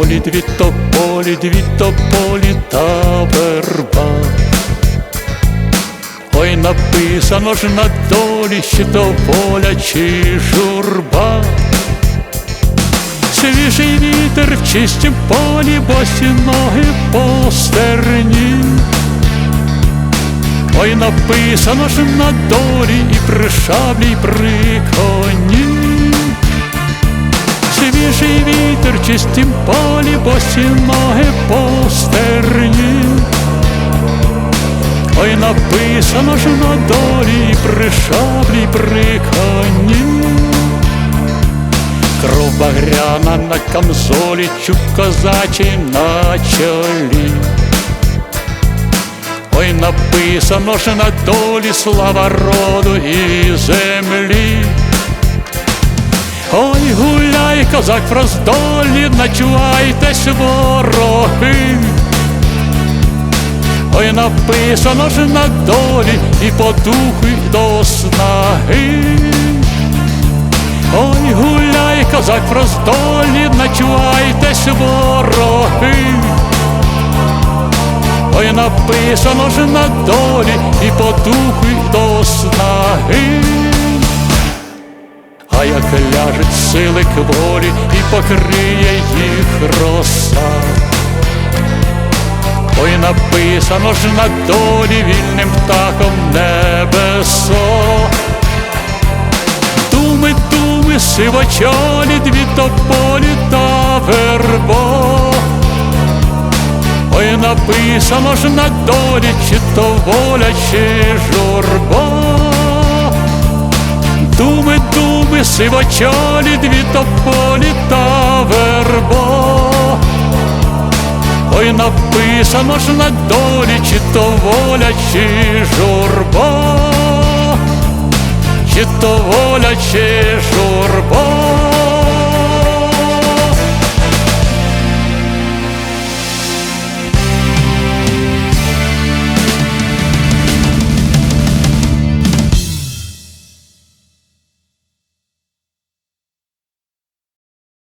тополі, дві тополі, дві тополі та верба. Ой, написано ж на долі, чи то воля, чи журба. Свіжий вітер в чистім полі, босі ноги по стерні. Ой, написано ж на долі і при шаблі, і при коні. Свіжий вітер чистім полі, босі ноги по стерні. Ой, написано ж на долі, при шаблі, при коні. Кров багряна на камзолі, чуб козачий на чолі. Ой, написано ж на долі слава роду і землі. Ой, гуляй, козак в роздолі, начувайтесь вороги. Ой, написано ж на долі і по духу і до снаги. Ой, гуляй, козак в роздолі, начувайтесь вороги. Ой, написано ж на долі і по духу і до снаги. А як ляжуть сили кволі і покриє їх роса. Ой, написано ж на долі вільним птахом небесо. Думи, думи, сивочолі, дві тополі та вербо. Ой, написано ж на долі, чи то воля, чи журба. Думи, думи, сивочолі, дві тополі та вербо. Ой, написано ж на долі, чи то воля, чи журба, чи то воля, чи журба.